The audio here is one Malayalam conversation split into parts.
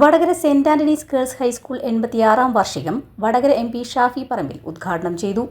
Vadakara saint Antony's girls high school എൺപത്തിയാറാം വാർഷികം വടകര എം പി ഷാഫി പറമ്പിൽ ഉദ്ഘാടനം ചെയ്തു.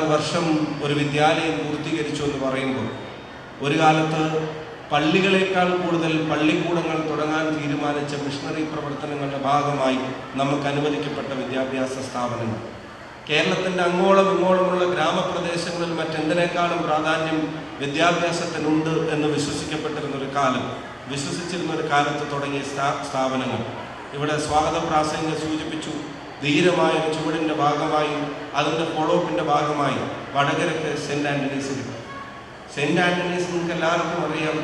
എൺപത്തിയാറ് വർഷം ഒരു വിദ്യാലയം പൂർത്തീകരിച്ചു എന്ന് പറയുമ്പോൾ ഒരു കാലത്ത് പള്ളികളേക്കാൾ കൂടുതൽ പള്ളിക്കൂടങ്ങൾ തുടങ്ങാൻ തീരുമാനിച്ച മിഷണറി പ്രവർത്തനങ്ങളുടെ ഭാഗമായി നമുക്ക് അനുവദിക്കപ്പെട്ട വിദ്യാഭ്യാസ സ്ഥാപനങ്ങൾ. കേരളത്തിന്റെ അങ്ങോളം ഇങ്ങോളമുള്ള ഗ്രാമപ്രദേശങ്ങളിൽ മറ്റെന്തിനേക്കാളും പ്രാധാന്യം വിദ്യാഭ്യാസത്തിനുണ്ട് എന്ന് വിശ്വസിക്കപ്പെട്ടിരുന്ന ഒരു കാലം വിശ്വസിച്ചിരുന്ന ഒരു കാലത്ത് തുടങ്ങിയ സ്ഥാ- സ്ഥാപനങ്ങൾ. ഇവിടെ സ്വാഗത പ്രാസംഗം സൂചിപ്പിച്ചു ധീരമായ ഒരു ചുവടിന്റെ ഭാഗമായി അതിന്റെ ഫോളോപ്പിന്റെ ഭാഗമായി വടകരക്ക് സെന്റ് ആന്റണീസിൽ സെന്റ് സെന്റ് ആന്റണീസ് നിങ്ങൾക്ക് എല്ലാവർക്കും അറിയാം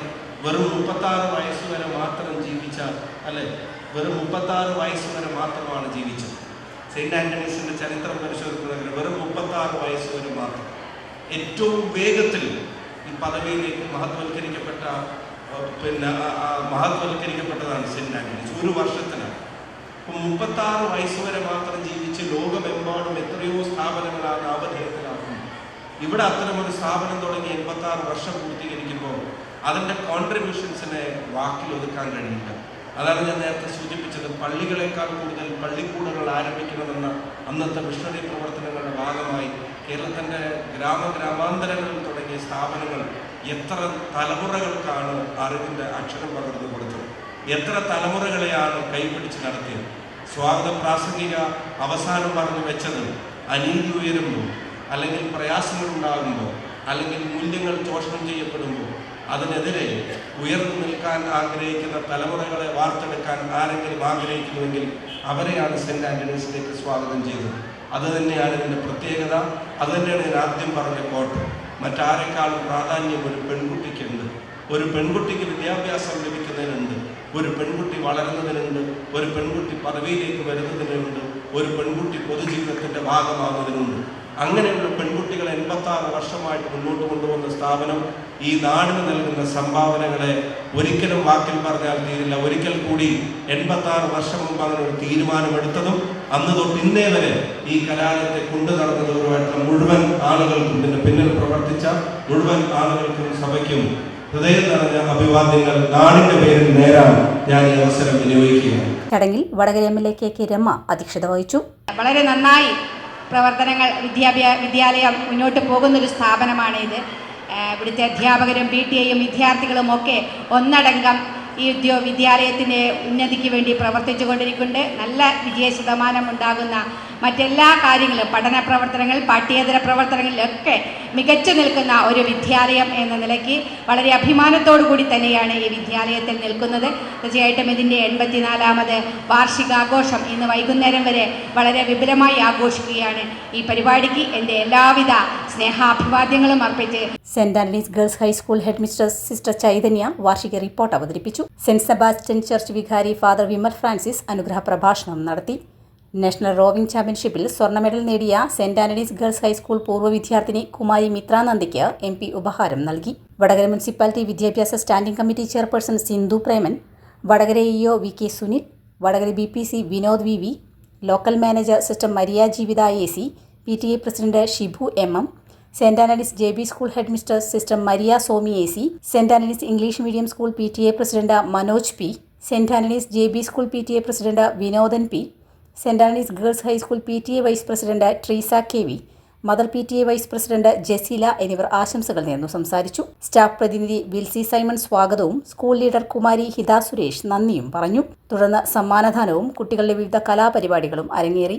വെറും മുപ്പത്താറ് വയസ്സ് വരെ മാത്രം ജീവിച്ച അല്ലെ? വെറും മുപ്പത്താറ് വയസ്സ് വരെ മാത്രമാണ് ജീവിച്ചത്. സെന്റ് ആന്റണീസിന്റെ ചരിത്രം പരിശോധിക്കുന്നതിന് വെറും മുപ്പത്താറ് വയസ്സ് വരെ മാത്രം. ഏറ്റവും വേഗത്തിൽ ഈ പദവിയിലേക്ക് മഹത്വൽക്കരിക്കപ്പെട്ട പിന്നെ മഹത്വൽക്കരിക്കപ്പെട്ടതാണ് സെന്റ് ആന്റണീസ് ഒരു വർഷത്തിലാണ് ഇപ്പം മുപ്പത്താറ് വയസ്സ് വരെ മാത്രം ജീവിച്ച് ലോകമെമ്പാടും എത്രയോ സ്ഥാപനങ്ങളാണ് അവധേയത്തിലാക്കുന്നത് ഇവിടെ അത്തരമൊരു സ്ഥാപനം തുടങ്ങി എൺപത്തി ആറ് വർഷം പൂർത്തീകരിക്കുമ്പോൾ അതിന്റെ കോൺട്രിബ്യൂഷൻസിനെ വാക്കിൽ ഒതുക്കാൻ കഴിയില്ല. അതാണ് ഞാൻ നേരത്തെ സൂചിപ്പിച്ചത്. പള്ളികളെക്കാൾ കൂടുതൽ പള്ളിക്കൂടങ്ങൾ ആരംഭിക്കണമെന്ന അന്നത്തെ മിഷണറി പ്രവർത്തനങ്ങളുടെ ഭാഗമായി കേരളത്തിന്റെ ഗ്രാമ ഗ്രാമാന്തരങ്ങളിൽ തുടങ്ങിയ സ്ഥാപനങ്ങൾ എത്ര തലമുറകൾക്കാണ് അറിവിന്റെ അക്ഷരം പകർന്നു കൊടുത്തത്? എത്ര തലമുറകളെയാണ് കൈപിടിച്ച് നടത്തിയത്? സ്വാഗത പ്രാസംഗിക അവസാനം പറഞ്ഞു വെച്ചത് അനീതി ഉയരുമ്പോൾ അല്ലെങ്കിൽ പ്രയാസങ്ങൾ ഉണ്ടാകുമ്പോൾ അല്ലെങ്കിൽ മൂല്യങ്ങൾ ചോഷണം ചെയ്യപ്പെടുമ്പോൾ അതിനെതിരെ ഉയർന്നു നിൽക്കാൻ ആഗ്രഹിക്കുന്ന തലമുറകളെ വാർത്തെടുക്കാൻ ആരെങ്കിലും ആഗ്രഹിക്കുന്നുവെങ്കിൽ അവരെയാണ് സെന്റ് ആന്റണീസിലേക്ക് സ്വാഗതം ചെയ്തത്. അത് തന്നെയാണ് ഇതിന്റെ പ്രത്യേകത. അത് തന്നെയാണ് ഞാൻ ആദ്യം പറഞ്ഞ കോട്ട്. മറ്റാരെക്കാളും പ്രാധാന്യം ഒരു പെൺകുട്ടിക്കുണ്ട് ഒരു പെൺകുട്ടിക്ക് വിദ്യാഭ്യാസം ലഭിക്കുന്നതിനുണ്ട് ഒരു പെൺകുട്ടി വളരുന്നതിനുണ്ട് ഒരു പെൺകുട്ടി പദവിയിലേക്ക് വരുന്നതിനുണ്ട് ഒരു പെൺകുട്ടി പൊതുജീവിതത്തിന്റെ ഭാഗമാകുന്നതിനുണ്ട്. അങ്ങനെയുള്ള പെൺകുട്ടികളെ എൺപത്തി ആറ് വർഷമായിട്ട് മുന്നോട്ട് കൊണ്ടുവന്ന സ്ഥാപനം ഈ നാടിന് നൽകുന്ന സംഭാവനകളെ ഒരിക്കലും വാക്കിൽ പറഞ്ഞാൽ തീരില്ല. ഒരിക്കൽ കൂടി എൺപത്തി ആറ് വർഷം മുമ്പ് അങ്ങനെ ഒരു തീരുമാനമെടുത്തതും അന്ന് തൊട്ട് ഇന്നേ വരെ ഈ കലാലയത്തെ കൊണ്ടു നടന്നതുമായിട്ടുള്ള മുഴുവൻ ആളുകൾക്കും ഇതിന്റെ പിന്നിൽ പ്രവർത്തിച്ച മുഴുവൻ ആളുകൾക്കും സഭയ്ക്കും ഹൃദയം നിറഞ്ഞ അഭിവാദ്യങ്ങൾ നാടിന്റെ പേരിൽ നേരാൻ ഞാൻ ഈ അവസരം വിനിയോഗിക്കുകയാണ്. ചടങ്ങിൽ Vadakara M L A K K Rama അധ്യക്ഷത വഹിച്ചു. വളരെ നന്നായി പ്രവർത്തനങ്ങൾ വിദ്യാഭ്യാ വിദ്യാലയം മുന്നോട്ട് പോകുന്നൊരു സ്ഥാപനമാണ് ഇത് ഇവിടുത്തെ അധ്യാപകരും പി ടി എയും വിദ്യാർത്ഥികളും ഒക്കെ ഒന്നടങ്കം ഈ ഉദ്യോഗ വിദ്യാലയത്തിന്റെ ഉന്നതിക്ക് വേണ്ടി പ്രവർത്തിച്ചു കൊണ്ടിരിക്കുന്നുണ്ട് നല്ല വിജയ ശതമാനം ഉണ്ടാകുന്ന മറ്റെല്ലാ കാര്യങ്ങളും പഠന പ്രവർത്തനങ്ങൾ പാഠ്യേതര പ്രവർത്തനങ്ങളിലൊക്കെ മികച്ചു നിൽക്കുന്ന ഒരു വിദ്യാലയം എന്ന നിലയ്ക്ക് വളരെ അഭിമാനത്തോടു കൂടി തന്നെയാണ് ഈ വിദ്യാലയത്തിൽ നിൽക്കുന്നത്. തീർച്ചയായിട്ടും ഇതിന്റെ എൺപത്തിനാലാമത് വാർഷികാഘോഷം ഇന്ന് വൈകുന്നേരം വരെ വളരെ വിപുലമായി ആഘോഷിക്കുകയാണ് ഈ പരിപാടിക്ക്. എന്റെ എല്ലാവിധ സ്നേഹാഭിവാദ്യങ്ങളും അർപ്പിച്ച് saint Andrew's girls high school head mister sister Chaitanya വാർഷിക റിപ്പോർട്ട് അവതരിപ്പിച്ചു. സെന്റ് സെബാസ്റ്റ്യൻ ചർച്ച് വികാരി ഫാദർ വിമൽ ഫ്രാൻസിസ് അനുഗ്രഹ പ്രഭാഷണം നടത്തി. നാഷണൽ റോവിംഗ് ചാമ്പ്യൻഷിപ്പിൽ സ്വർണ മെഡൽ നേടിയ സെന്റ് ആന്റണീസ് ഗേൾസ് ഹൈസ്കൂൾ പൂർവ വിദ്യാർത്ഥിനി കുമാരി മിത്രാനന്ദിക്ക് എം പി ഉപഹാരം നൽകി. വടകര മുനിസിപ്പാലിറ്റി വിദ്യാഭ്യാസ standing committee chairperson Sindhu Preman Vadakara EO V K Sunil Vadakara B P C Vinod V V local manager sister Maria Jeevitha A C P T A president Shibu M M saint Annalis J B school head mister sister Maria Somi A C saint Annalis English medium school P T A president Manoj P saint Annalis J B school P T A president Vinodan P saint Annalis girls high school P T A vice president Treesa K V mother P T A vice president Jaseela എന്നിവർ ആശംസകൾ നേർന്നു സംസാരിച്ചു. സ്റ്റാഫ് പ്രതിനിധി വിൽസി സൈമൺ സ്വാഗതവും സ്കൂൾ ലീഡർ കുമാരി ഹിത സുരേഷ് നന്ദിയും പറഞ്ഞു. തുടർന്ന് സമ്മാനദാനവും കുട്ടികളുടെ വിവിധ കലാപരിപാടികളും അരങ്ങേറി.